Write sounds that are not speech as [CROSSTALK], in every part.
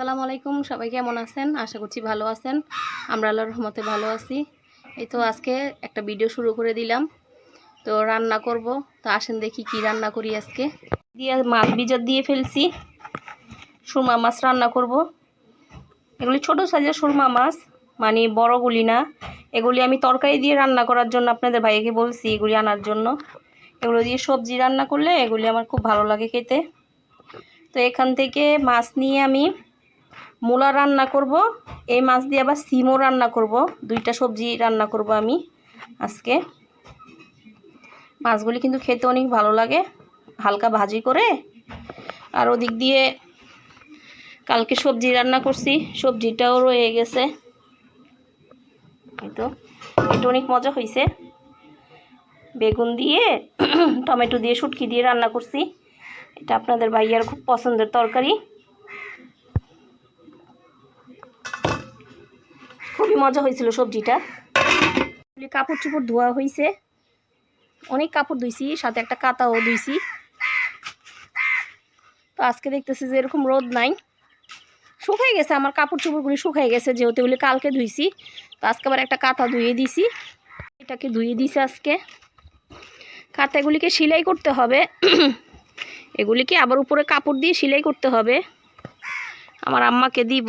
আসসালামু আলাইকুম, সবাই কেমন আছেন? আশা করছি ভালো আছেন। আমরা আল্লাহর রহমতে ভালো আছি। এই তো আজকে একটা ভিডিও শুরু করে দিলাম। তো রান্না করব। তো আসেন দেখি কি রান্না করি আজকে। দিয়ে মাছ বিজার দিয়ে ফেলছি। সুরমা মাছ রান্না করব। এগুলি ছোট সাইজের সুরমা মাছ মানে বড়গুলি না। এগুলি আমি তরকারি দিয়ে রান্না করার জন্য আপনাদের ভাইকে বলছি এগুলি আনার জন্য। এগুলো দিয়ে সবজি রান্না করলে এগুলি আমার খুব ভালো লাগে খেতে। তো এখান থেকে মাছ নিয়ে আমি মূলা রান্না করব, এই মাছ দিয়ে আবার সিমও রান্না করব, দুইটা সবজি রান্না করব আমি আজকে। মাছগুলি কিন্তু খেতে অনেক ভালো লাগে, হালকা ভাজি করে। আর ওদিক দিয়ে কালকে সবজি রান্না করছি, সবজিটাও রয়ে গেছে। তো এটা অনেক মজা হয়েছে বেগুন দিয়ে, টমেটো দিয়ে, শুটকি দিয়ে রান্না করছি। এটা আপনাদের ভাইয়ার খুব পছন্দের তরকারি। খুবই মজা হয়েছিল সবজিটা। কাপড় চোপড় ধোয়া হয়েছে অনেক কাপড় ধুইছি, সাথে একটা কাতাও ধুইছি। তো আজকে দেখতেছি যে এরকম রোদ নাই। শুকাই গেছে, আমার কাপড় চোপড়গুলি শুকাই গেছে, যেহেতু এগুলি কালকে ধুইছি। তো আজকে আবার একটা কাতা ধুয়ে দিছি। এটাকে ধুয়ে দিছি আজকে। কাতাগুলিকে সেলাই করতে হবে। এগুলিকে আবার উপরে কাপড় দিয়ে সেলাই করতে হবে। আমার আম্মাকে দিব,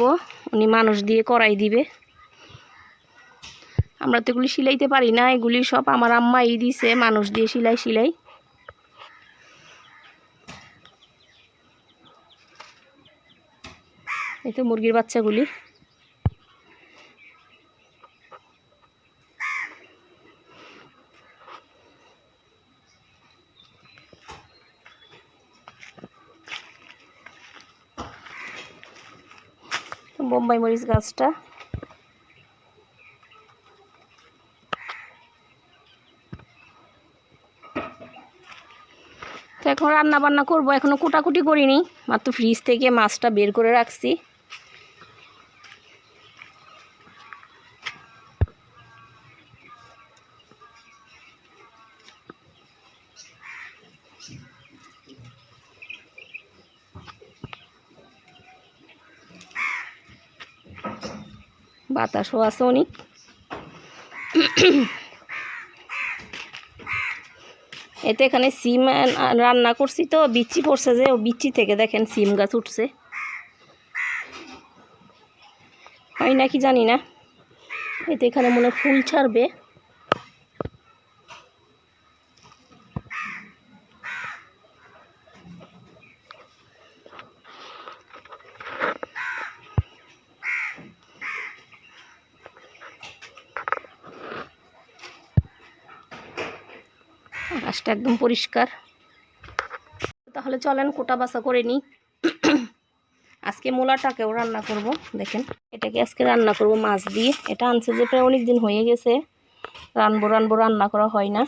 উনি মানুষ দিয়ে করাই দিবে। আমরা তো এগুলি সিলাইতে পারি না, এগুলি সব আমার আম্মাই দিছে, মানুষ দিয়ে সিলাই সিলাই এই তো মুরগির বাচ্চাগুলি। বোম্বাই মরিচ গাছটা। এখন রান্না বান্না করব, এখনও কুটাকুটি করিনি। মাত্র ফ্রিজ থেকে মাছটা বের করে রাখছি। বাতাসও আছে অনেক। এতে এখানে সিম রান্না করছি তো বিচি পড়ছে যে, ও বিচি থেকে দেখেন সিম গাছ উঠছে। হয় নাকি জানি না। এতে এখানে মনে ফুল ছাড়বে। একদম পরিষ্কার। তাহলে চলেন কোটা বাসা করে নিই। আজকে মোলাটাকেও রান্না করব, দেখেন। এটাকে আজকে রান্না করব মাছ দিয়ে। এটা আনছে যে প্রায় অনেক দিন হয়ে গেছে। রানবো রানবো, রান্না করা হয় না।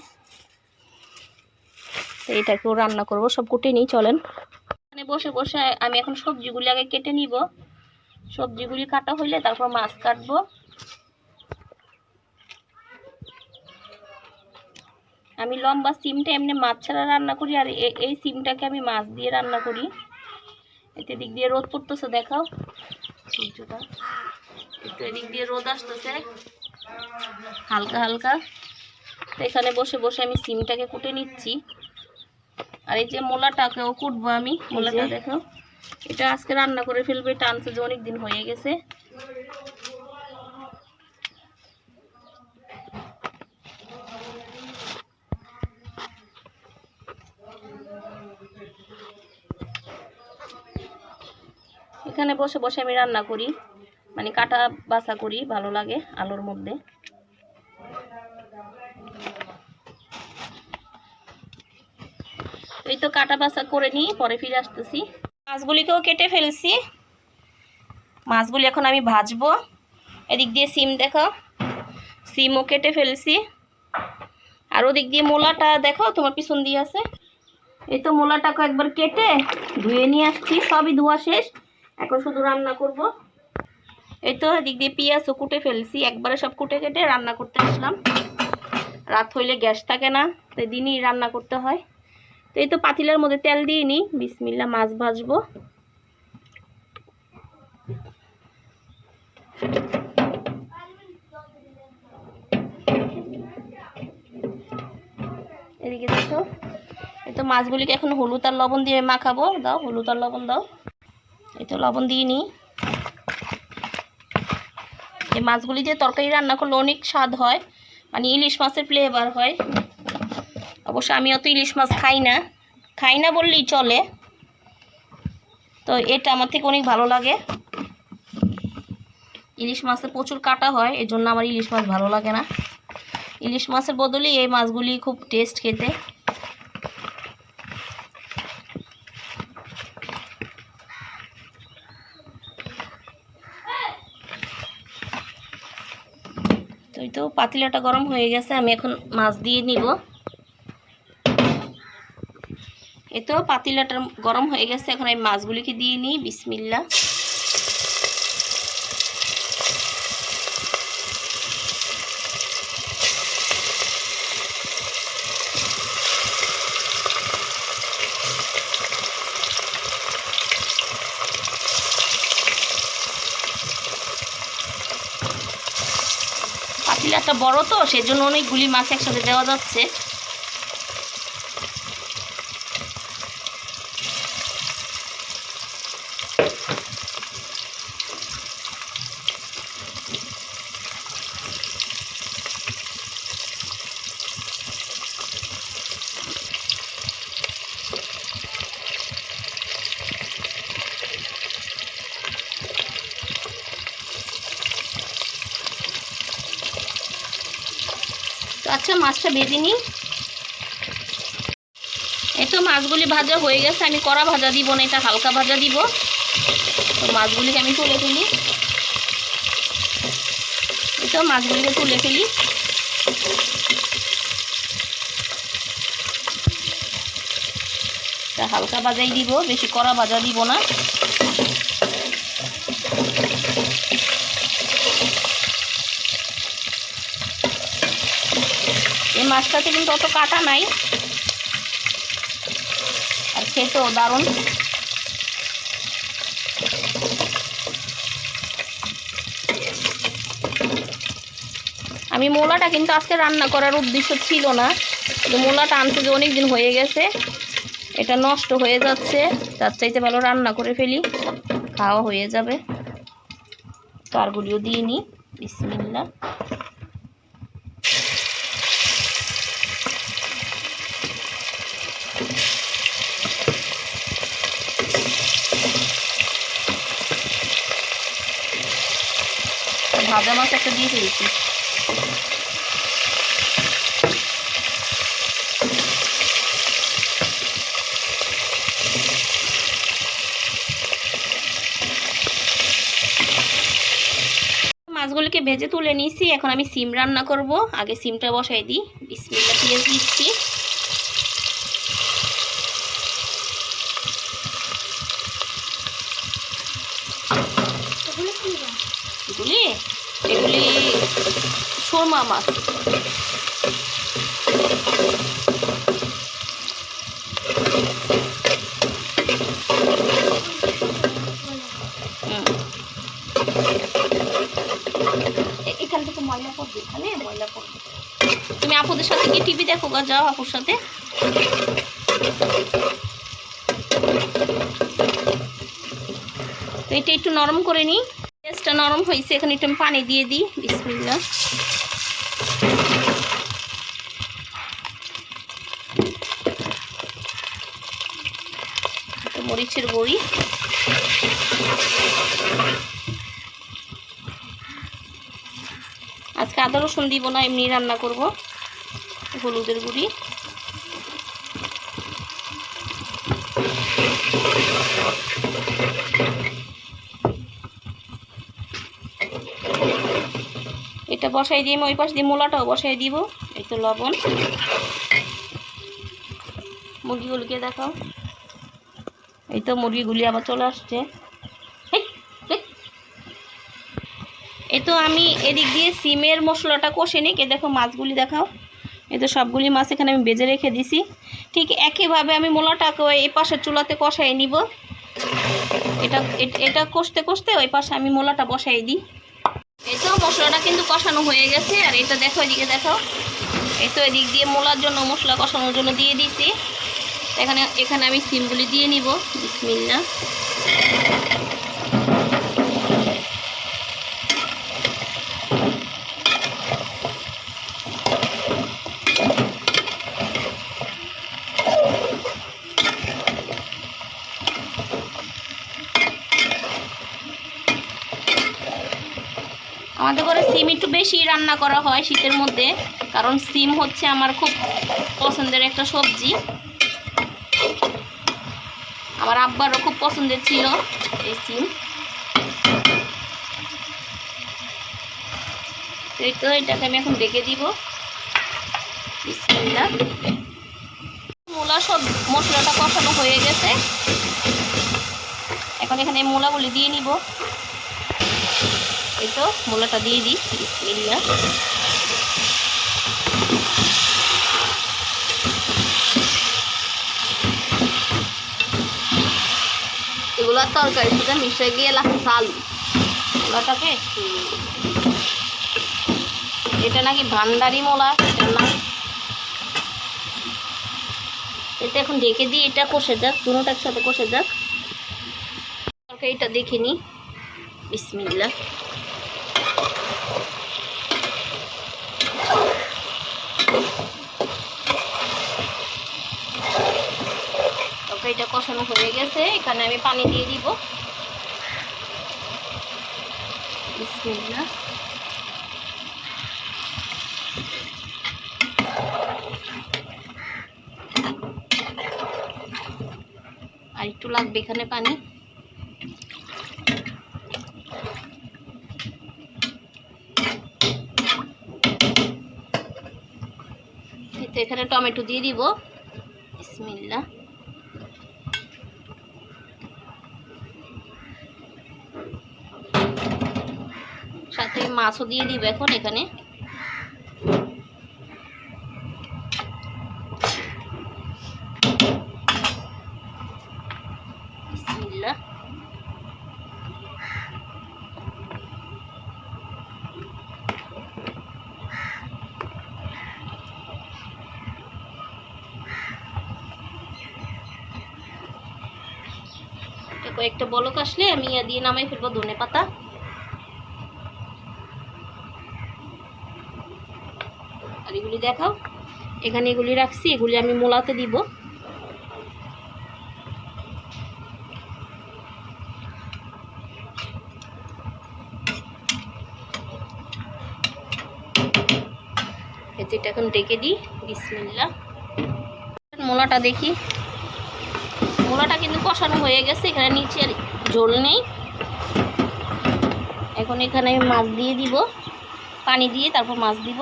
তো এটাকেও রান্না করব, সব কুটে নিই, চলেন। এখানে বসে বসে আমি এখন সবজিগুলি আগে কেটে নিব। সবজিগুলি কাটা হইলে তারপর মাছ কাটবো। আমি লম্বা সিমটা এমনি মাছ ছাড়া রান্না করি আর এই সিমটাকে আমি মাছ দিয়ে রান্না করি। এতে দিক দিয়ে রোদ পড়তেছে দেখাও। সূর্যটা। একটু এদিক দিয়ে রোদ আসতেছে। হালকা হালকা। তো এখানে বসে বসে আমি সিমটাকে কুটে নিচ্ছি। আর এই যে মোলাটাকেও কুটবো আমি। মোলাটা দেখো এটা আজকে রান্না করে ফেলবে এটা আনছে যে অনেক দিন হয়ে গেছে। এখানে বসে বসে আমি রান্না করি। মানে কাটা, বাছা করি, ভালো লাগে আলুর মধ্যে। এই তো কাটা, বাছা করে নিই, পরে ফিরে আসতেছি। মাছগুলিকেও কেটে ফেলছি। মাছগুলি এখন আমি ভাজবো। এদিক দিয়ে সিম দেখো। সিমও কেটে ফেলছি। আর ওদিক দিয়ে মোলাটা দেখো, তোমার পিছন দিয়ে আছে। এই তো মোলাটাকে একবার কেটে ধুয়ে নিয়ে আসছি, সবই ধোয়া শেষ। এখন শুধু রান্না করব। এই তো এদিক দিয়ে পেঁয়াজও কুটে ফেলছি। একবারে সব কুটে কেটে রান্না করতে আসলাম। রাত হইলে গ্যাস থাকে না তাই দিনই রান্না করতে হয়। তো এই তো পাতিলার মধ্যে তেল দিয়ে নিই। বিসমিল্লা মাছ ভাজবো। এদিকে দেখো, এই তো মাছগুলিকে এখন হলুদ আর লবণ দিয়ে মাখাবো। দাও, হলুদ আর লবণ দাও। তো লবণ দিয়ে নিই। এই মাছগুলি দিয়ে তরকারি রান্না করলে অনেক স্বাদ হয়। মানে ইলিশ মাছের ফ্লেভার হয়। অবশ্য আমি অত ইলিশ মাছ খাই না। খাই না বললেই চলে। তো এটা আমার থেকে অনেক ভালো লাগে। ইলিশ মাছে প্রচুর কাটা হয় এই জন্য আমার ইলিশ মাছ ভালো লাগে না। ইলিশ মাছের বদলে এই মাছগুলি খুব টেস্ট খেতে। তো পাতিলাটা গরম হয়ে গেছে, আমি এখন মাছ দিয়ে নিব। এই তো পাতিলাটা গরম হয়ে গেছে, এখন আমি মাছগুলিকে দিয়ে নিই বিসমিল্লা পাতিলাটা বড় তো সেজন্য অনেকগুলি মাছ একসাথে দেওয়া যাচ্ছে। তো আচ্ছা মাছটা ভেজে নিই। এই তো মাছগুলি ভাজা হয়ে গেছে, আমি কড়া ভাজা দিব না, এটা হালকা ভাজা দিব। তো মাছগুলিকে আমি তুলে ফেলি। এই তো মাছগুলিকে তুলে ফেলি। হালকা ভাজাই দিব, বেশি কড়া ভাজা দিব না। এই মাছটাতে কিন্তু অত কাটা নাই। আর খেতেও দারুণ। আমি মোলাটা কিন্তু আজকে রান্না করার উদ্দেশ্য ছিল না। কিন্তু মোলাটা আনতে যে অনেক দিন হয়ে গেছে, এটা নষ্ট হয়ে যাচ্ছে। তার চাইতে ভালো রান্না করে ফেলি, খাওয়া হয়ে যাবে। তারগুলিও দিয়ে নিই বিসমিল্লা ভাজা মাছ একটা দিয়ে ফেলেছি। মাছগুলোকে ভেজে তুলে নিয়েছি এখন আমি সিম রান্না করব। আগে সিমটা বসাই দিই বিসমিল্লা পেঁয়াজ দিচ্ছি। এগুলি? এগুলি সুরমা মাছ এখান থেকে ময়লা পড়বে, এখানে ময়লা পড়বে। তুমি আপুদের সাথে কি টিভি দেখো গা, যাও আপুর সাথে। এটা একটু নরম করে নিই। পেঁয়াজটা নরম হয়েছে, এখানে একটু পানি দিয়ে দিই। বিসমিল্লা মরিচের বড়ি আজকে আদা রসুন দিব না, এমনি রান্না করব। হলুদের গুঁড়ি। বসাই দিয়ে আমি ওই পাশ দিয়ে মোলাটাও বসাই দিব, এই তো লবণ। মুরগিগুলিকে দেখাও। এই তো মুরগিগুলি আবার চলে আসছে। এই তো আমি এদিক দিয়ে সিমের মশলাটা কষে নিই কে দেখো মাছগুলি দেখাও। এই তো সবগুলি মাছ এখানে আমি বেজে রেখে দিছি। ঠিক একইভাবে আমি মোলাটাকে এই পাশের চুলাতে কষাই নিব। এট- এটা কষতে কষতে ওই পাশে আমি মোলাটা বসাই দিই। এই মশলাটা কিন্তু কষানো হয়ে গেছে, আর এটা দেখো এদিকে দেখো। এই তো এদিক দিয়ে মোলার জন্য মশলা কষানোর জন্য দিয়ে দিয়েছি এখানে এখানে আমি সিমগুলি দিয়ে নিব বিসমিল্লা আমাদের ঘরে সিম একটু বেশি রান্না করা হয় শীতের মধ্যে, কারণ সিম হচ্ছে আমার খুব পছন্দের একটা সবজি। আমার আব্বারও খুব পছন্দের ছিল এই সিম। তো এটাকে আমি এখন ডেকে দিব মূলা সব মশলাটা কষানো হয়ে গেছে। এখন এখানে মূলাগুলি দিয়ে নিব। এই তো মূলাটা দিয়ে দিই বিসমিল্লাহ এগুলা তরকারি সাথে মিশে গিয়ে লাগছে আলু। মূলাটাকে এটা নাকি ভান্ডারি মোলা, এটা না। এটা এখন ডেকে দিই এটা কষে যাক দুটোটা একসাথে কষে যাক। তরকারিটা দেখে নিই বিসমিল্লা তরকারিটা কষানো হয়ে গেছে, এখানে আমি পানি দিয়ে দিব। আর একটু লাগবে এখানে পানি। এখানে টমেটো দিয়ে দিব। বিসমিল্লা সাথে মাছও দিয়ে দিব এখন এখানে। কয়েকটা বলক আসলে আমি দিয়ে নামাই ফেলব ধনে পাতা আর এগুলি দেখাও। এখানে এগুলি রাখছি, এগুলি আমি মোলাতে দিব। এতে এটা এখন ডেকে দিই বিসমিল্লা মোলাটা দেখি। মোলাটা কিন্তু কষানো হয়ে গেছে, এখানে নিচে আর ঝোল নেই। এখন এখানে মাছ দিয়ে দিব। পানি দিয়ে তারপর মাছ দিব।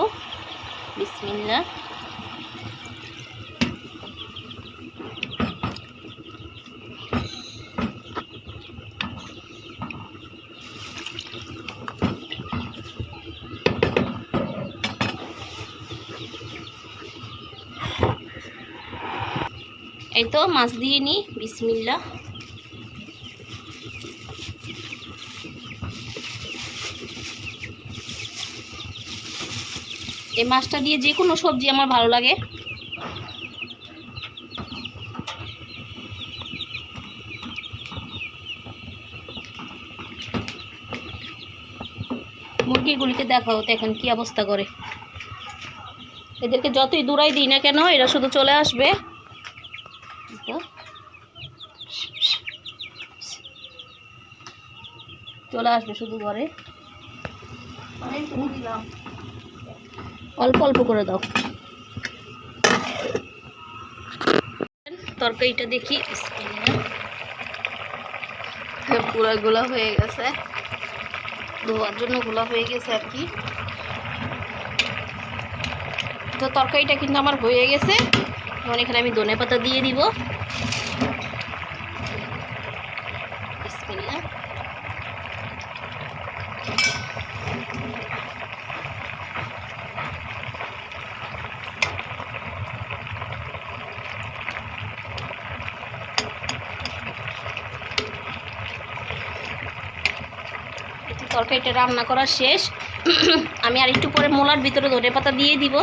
বিসমিল্লা এই তো মাছ দিয়ে নিই বিসমিল্লা এই মাছটা দিয়ে যে কোনো সবজি আমার ভালো লাগে। মুরগিগুলিকে দেখাও তো এখন কি অবস্থা করে। এদেরকে যতই দূরাই দিই না কেন, এরা শুধু চলে আসবে। চলে আসবে শুধু ঘরে। দিলাম। অল্প অল্প করে দাও। তরকারিটা দেখি পুরো গোলা হয়ে গেছে। ধোয়ার জন্য গোলা হয়ে গেছে আর কি। তো তরকারিটা কিন্তু আমার হয়ে গেছে। এখন এখানে আমি ধনে পাতা দিয়ে দিব বিসমিল্লাহ। এই তো তরকারিটা রান্না করা শেষ। [CLEARS THROAT] আমি আর একটু পরে মোলার ভিতরে ধনে পাতা দিয়ে দিব।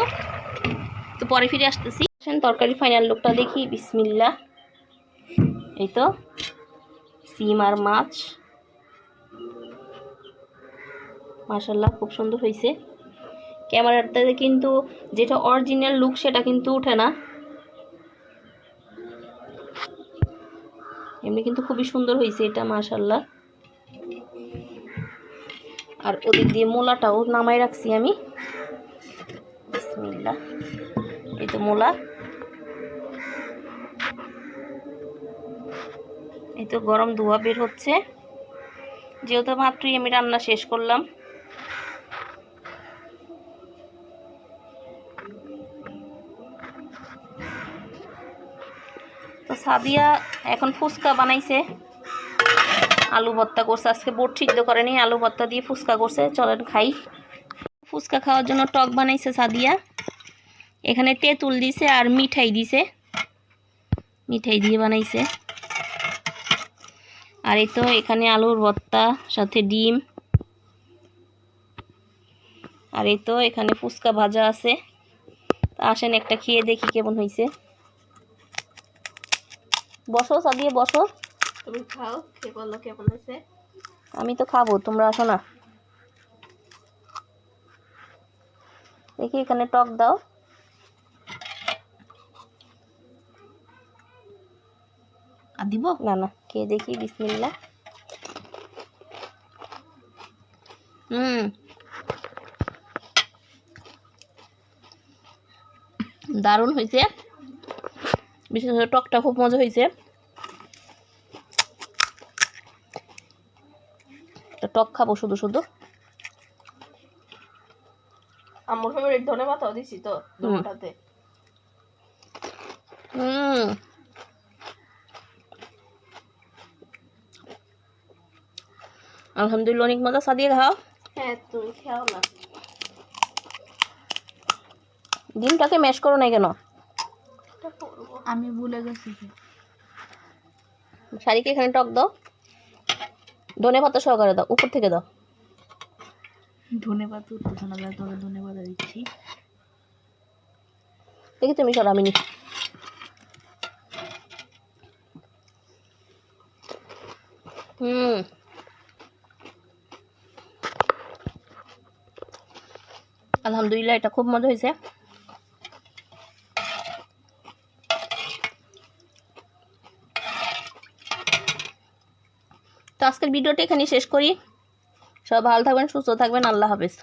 তো পরে ফিরে আসতেছি। তরকারি ফাইনাল লোকটা দেখি বিসমিল্লা এই তো, সিম আর মাছ। মাশাল্লাহ খুব সুন্দর হয়েছে ক্যামেরাটাতে কিন্তু যেটা অরিজিনাল লুক সেটা কিন্তু ওঠে না। এমনি কিন্তু খুবই সুন্দর হয়েছে এটা মাশাল্লাহ আর ওদিক দিয়ে মোলাটাও নামাই রাখছি আমি। এই তো মোলা। এই তো গরম ধোয়া বের হচ্ছে। যেহেতু মাত্রই আমি রান্না শেষ করলাম। তো সাদিয়া এখন ফুচকা বানাইছে। আলু ভর্তা করছে। আজকে বোট সিদ্ধ করেনি, আলু ভর্তা দিয়ে ফুচকা করছে। চলেন খাই। ফুচকা খাওয়ার জন্য টক বানাইছে সাদিয়া। এখানে তেঁতুল দিছে আর মিঠাই দিছে। মিঠাই দিয়ে বানাইছে। আর এই তো এখানে আলুর ভর্তা, সাথে ডিম। আর এই তো এখানে ফুচকা ভাজা আছে। আসেন একটা খেয়ে দেখি কেমন হয়েছে বসো সাদিয়ে, বসো। তুমি খাও খেয়ে বলল কেমন হয়েছে আমি তো খাব তোমরা আসো না। দেখি এখানে টক দাও। আর দিব? না না খেয়ে দেখি বিসমিল্লা হুম। দারুণ হয়েছে। বিশেষ করে টকটা খুব মজা হয়েছে। টক খাব শুধু শুধু। আমার ফেভারিট ধনে পাতাও দিছি তো দুটাতে। হুম। আলহামদুলিল্লাহ অনেক মজা। সাদিয়ে খাও। হ্যাঁ তুমি খেও না। ডিমটাকে ম্যাশ করো না কেন? আমি ভুলে গেছি। শাড়িকে এখানে টক দাও। ধনে পাতা সহকারে দাও উপর থেকে দাও। ধনে পাতা উঠতেছে না তবে ধনে পাতা দিচ্ছি। দেখি তুমি সর আমি নি। হুম। আলহামদুলিল্লাহ এটা খুব মজা হয়েছে। আজকের ভিডিওটা এখানে শেষ করি। সব ভালো থাকবেন সুস্থ থাকবেন আল্লাহ হাফেজ।